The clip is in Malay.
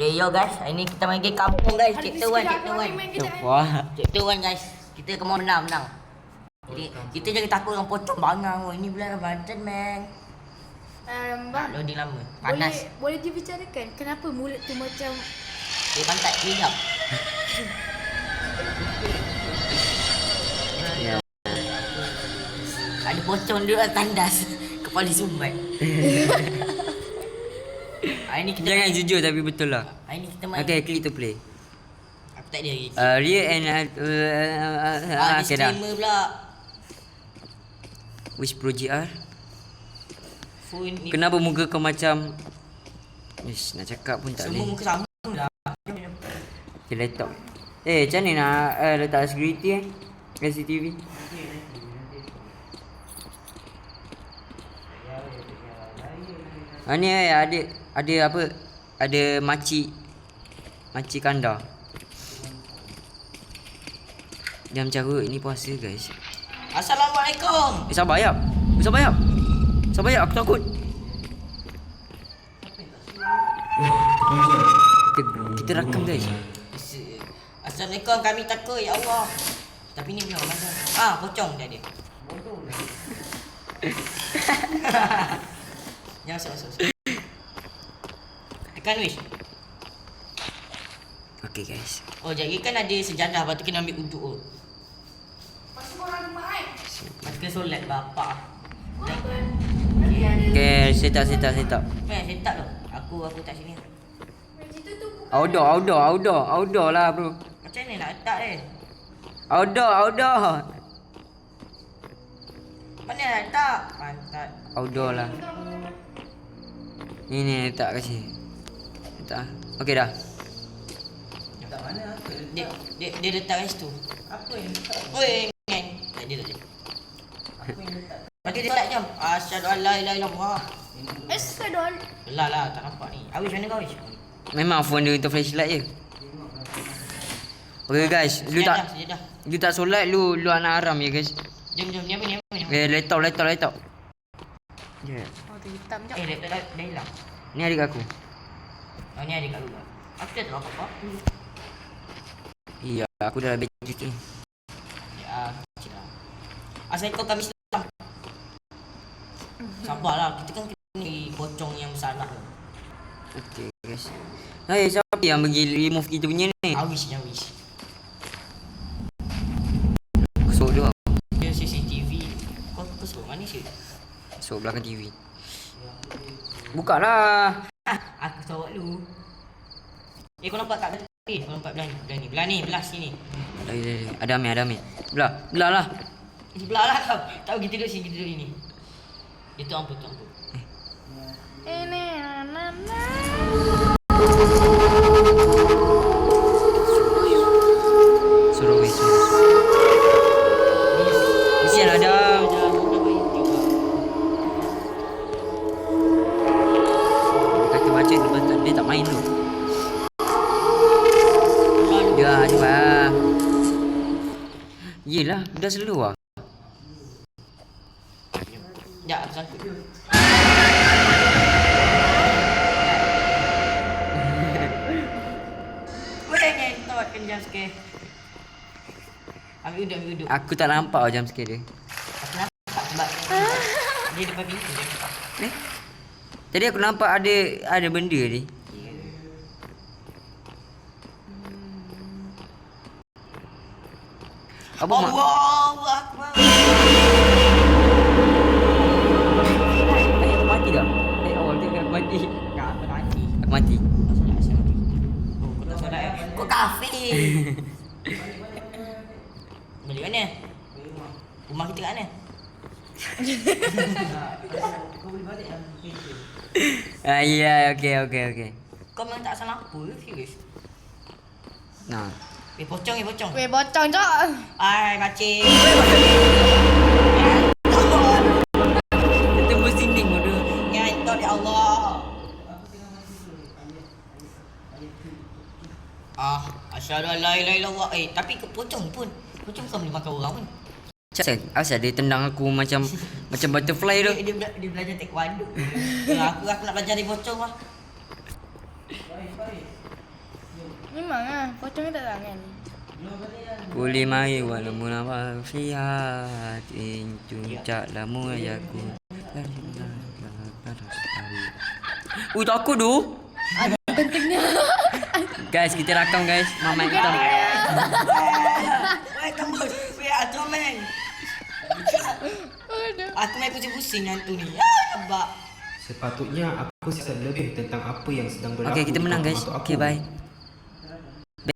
Okay, yo guys. Hari ni kita main game kampung guys. Chapter 1, chapter 1. Wah. Chapter 1 guys. Kita kena menang, menang. Jadi, kita jangan takut orang pocong bangang. Oh, ini bulan Ramadan, man. Um, bang, loading lama. boleh Panas. boleh dibicarakan kenapa mulut tu macam Dia pantat hijab. Ya. Ada pocong dia tandas. Kepala sumbat. Hari ni kita Jangan main- jujur tapi betul lah. Hari ni kita main. Okay, click to play. Aku tak ada lagi. Uh, Ria and uh, uh, uh, Ah, okay dah. disclaimer pula. Which pro GR? Phone ni. Kenapa muka kau macam Ish, nak cakap pun tak Semua boleh. muka sama dah. Okay, laptop. Eh, macam ni nak uh, letak security eh? CCTV. Ah ni eh, ada ada apa? Ada makcik makcik kanda. Dia macam "Rut, ini puasa guys. Assalamualaikum. Eh sabar ya. Eh, sabar ya. Sabar ya, aku takut. Kita, kita rakam guys. Assalamualaikum kami takut ya Allah. Tapi ni belum masa. Ah, pocong dia dia. Jangan masuk masuk. Tekan wish. Okay guys. Oh, jadi kan ada sejadah lepas tu kena ambil uduk tu. Pasal orang rumah kan? Lepas tu kena solat bapak. Okay, set up, set up, set up. Eh, saya tak tu. Aku aku tak sini. Tu Outdoor, outdoor, outdoor, outdoor lah bro. Macam ni nak letak eh. Outdoor, outdoor. Mana nak letak? Pantat. Outdoor lah. Ni ni letak kat sini. Letak. Okay dah. Dia dia, dia letak kat situ. Apa yang letak? Oi, ngeng. Tak dia tak dia. Lepas tu dia tak jam. Asyhadu an la ilaha illallah. Esadol. Lah lah, tak nampak ni. Awish mana kau Awish? Memang phone dia untuk flashlight je. Okay guys, lu tak sejadah. lu tak solat lu lu anak haram ya guys. Jom jom ni apa ni apa ni? Okay, laptop, laptop, laptop. Yeah. Oh tu hitam je. Eh, laptop dah, dah hilang. Ni adik aku. Oh, ni adik kat luar. Aku tak tahu apa-apa. Iya, aku dah lebih cuti. Ya, kecil lah. Asal kau kami Islam. Sabarlah, kita kan kena pocong yang bersalah. Okay guys. Hai, siapa yang pergi remove kita punya ni? Awish ni Awish. Masuk dia. Dia CCTV. Kau suruh mana sih? Masuk belakang TV. Buka lah. Aku tahu lu. Eh kau nampak kat tepi? Kau nampak belah ni, belah ni, belah ni, belah sini. Ada ada ada Amir, ada Amir. Belah, belah lah. Sebelah lah kau. Tahu kita duduk sini, kita duduk ini. Itu ampun, itu ampun. Ini nana. Main tu. Ya, cepat. Yelah, dah selalu lah. Ya, aku sangkut. Weh, ngentot kan jam sikit. Ambil uduk, ambil uduk. Aku tak nampak jam sikit dia. Aku nampak sebab dia depan pintu dia. Eh? Tadi aku nampak ada ada benda ni. Apa mak? Allahu Akbar. Eh, aku mati dah. Eh, awal dia aku mati. Tak mati. Aku mati. Kau. Oh, tak solat ya? Kafir. Balik mana? Rumah kita kat mana? Ah, ya, okey, okey, okey. Kau memang tak salah apa Eh eh. Weh bocong je. Ai macam. Dia tembus dinding bodoh. Nyantot ya Allah. Ah, asyhadu an la ilaha illallah. Eh, tapi ke pocong pun. Pocong bukan boleh makan orang pun. Asal, asal dia tendang aku macam macam butterfly tu. Dia, dia, bela- dia belajar taekwondo. Ya, aku aku nak belajar dari pocong lah. Memang ah, pocongnya tak tangan. Boleh mari walau mula fihat in cuncak lamu ayaku. Ui takut tu. Pentingnya. Guys, kita rakam guys. Mama kita. Wait, aku main. Aduh. Aku main pusing-pusing hantu ni. Abak. Sepatutnya aku siasat lebih tentang apa yang sedang berlaku Okay, kita menang guys. Okay, bye.